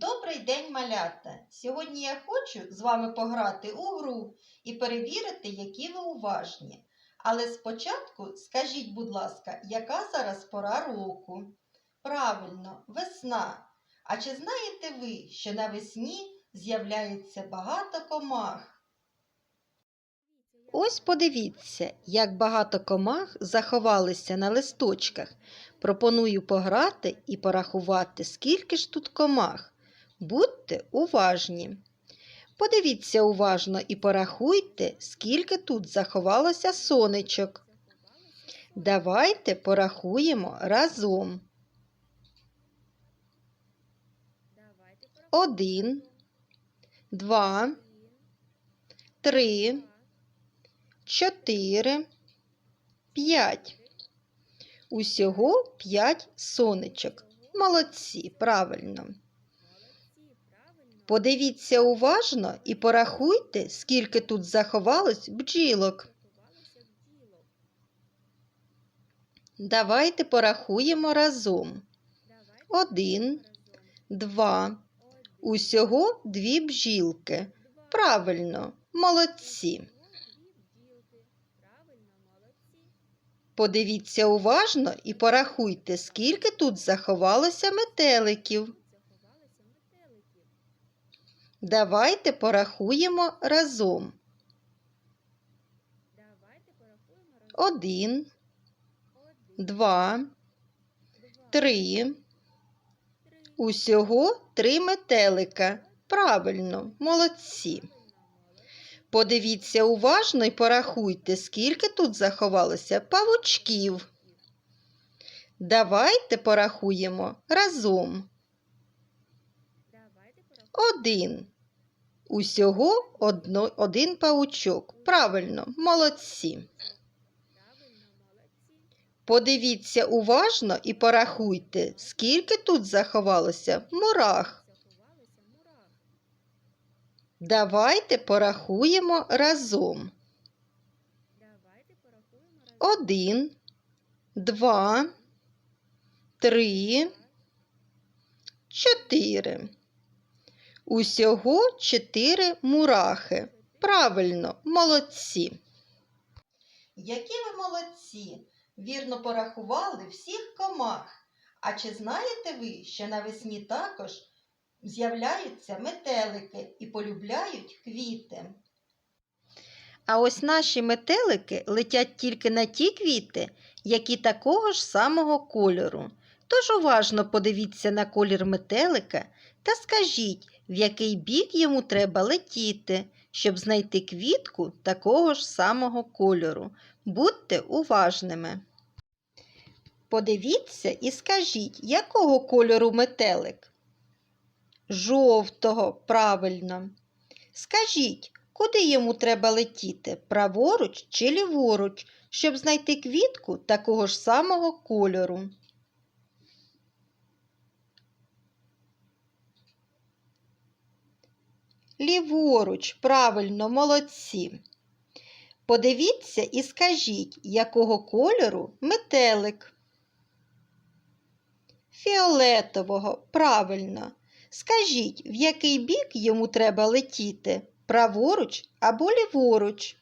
Добрий день, малята! Сьогодні я хочу з вами пограти у гру і перевірити, які ви уважні. Але спочатку скажіть, будь ласка, яка зараз пора року? Правильно, весна. А чи знаєте ви, що навесні з'являється багато комах? Ось подивіться, як багато комах заховалися на листочках. Пропоную пограти і порахувати, скільки ж тут комах. Будьте уважні. Подивіться уважно і порахуйте, скільки тут заховалося сонечок. Давайте порахуємо разом. Один, два, три, чотири, п'ять. Усього п'ять сонечок. Молодці, правильно. Подивіться уважно і порахуйте, скільки тут заховалось бджілок. Давайте порахуємо разом. Один, два. Усього дві бджілки. Правильно, молодці. Подивіться уважно і порахуйте, скільки тут заховалося метеликів. Давайте порахуємо разом. Один, два, три. Усього три метелика. Правильно, молодці. Подивіться уважно і порахуйте, скільки тут заховалося павучків. Давайте порахуємо разом. Один. Усього одно, один павучок. Правильно, молодці. Подивіться уважно і порахуйте, скільки тут заховалося мурах. Давайте порахуємо разом. Один, два, три, чотири. Усього чотири мурахи. Правильно, молодці. Які ви молодці! Вірно порахували всіх комах. А чи знаєте ви, що навесні також з'являються метелики і полюбляють квіти? А ось наші метелики летять тільки на ті квіти, які такого ж самого кольору. Тож уважно подивіться на колір метелика та скажіть, в який бік йому треба летіти, щоб знайти квітку такого ж самого кольору. Будьте уважними. Подивіться і скажіть, якого кольору метелик? Жовтого, правильно. Скажіть, куди йому треба летіти? Праворуч чи ліворуч, щоб знайти квітку такого ж самого кольору? Ліворуч, правильно, молодці. Подивіться і скажіть, якого кольору метелик. Фіолетового, правильно. Скажіть, в який бік йому треба летіти? Праворуч або ліворуч?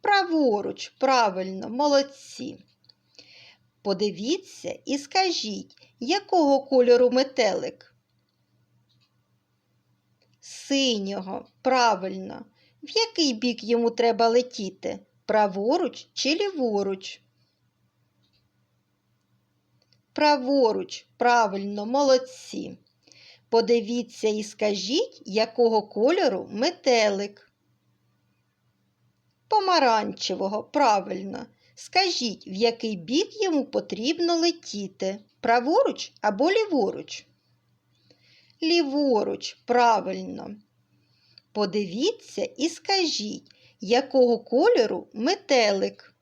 Праворуч, правильно, молодці. Подивіться і скажіть, якого кольору метелик? Синього, правильно. В який бік йому треба летіти? Праворуч чи ліворуч? Праворуч, правильно, молодці. Подивіться і скажіть, якого кольору метелик. Помаранчевого, правильно. Скажіть, в який бік йому потрібно летіти? Праворуч або ліворуч? Ліворуч, правильно. Подивіться і скажіть, якого кольору метелик.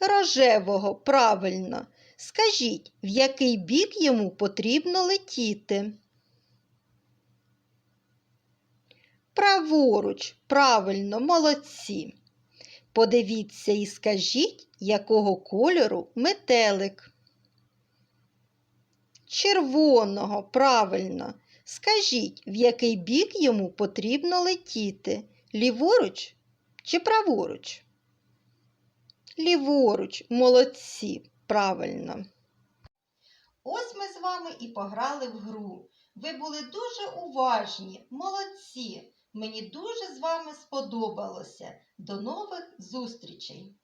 Рожевого, правильно. Скажіть, в який бік йому потрібно летіти? Праворуч, правильно, молодці. Подивіться і скажіть, якого кольору метелик. Червоного, правильно. Скажіть, в який бік йому потрібно летіти? Ліворуч чи праворуч? Ліворуч, молодці, правильно. Ось ми з вами і пограли в гру. Ви були дуже уважні, молодці. Мені дуже з вами сподобалося. До нових зустрічей!